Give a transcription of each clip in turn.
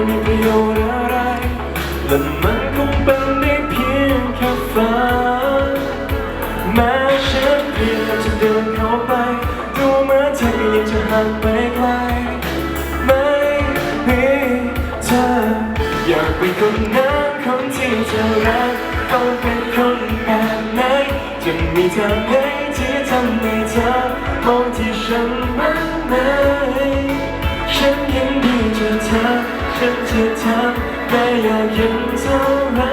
ไม่มีประโยชน์อะไร และมันคงเป็นได้เพียงแค่ฝันแม้ฉันพยายามจะเดินเข้าไป ดูเหมือนเธอก็ยังจะห่างไปไกลไม่มีเธออยากเป็นคนนั้นคนที่เธอรักต้องเป็นคนแบบไหนจะมีทางไหนที่ทำให้เธอมองที่ฉันบ้างไหม ฉันจะทำแม่อยากเห็นเท่าไร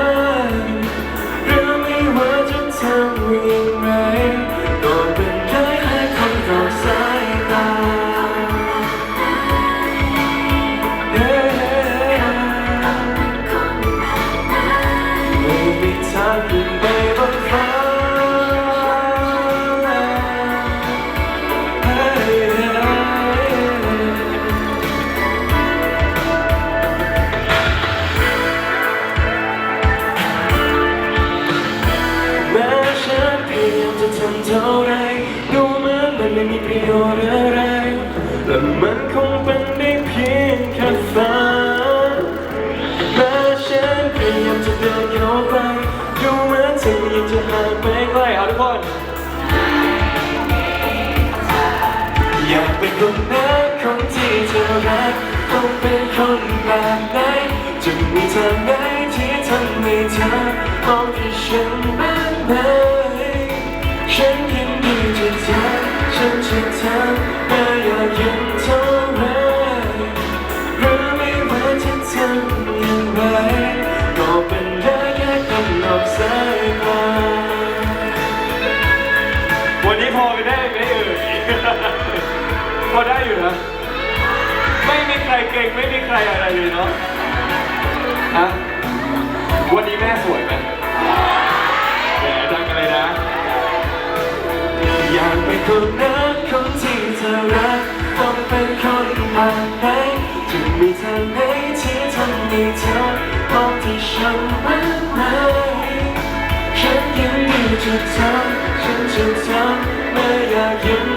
เท่าไรดูเหมือนมันไม่มีประโยชน์อะไรและมันคงเป็นได้เพียงแค่ฝันแม้ฉันพยายามจะเดินเข้าไปดูเหมือนเธอยังจะห่างไปไกลเอาทุกคนอยากเป็นคนนั้นคนที่เธอรักต้องเป็นคนแบบไหนจะมีทางไหนที่ทำให้เธอมองที่ฉันบ้างไว่าจะทำอย่างไรก็เป็นได้แค่คำนอกสายตาวันนี้พอไปได้ไหมเอ่ยพอได้อยู่นะ ไม่มีใครเก่งไม่มีใครอะไรเลยเนาะฮะวันนี้แม่สวยไหมแหมดังอะไรนะ อยากเป็นคนนั้นคน คนไหนจะมีเธอไหนที่ทำให้เธอมองที่ฉันมางไหมฉันยังมีจุดทำฉันจะทำไม่อยากยิ้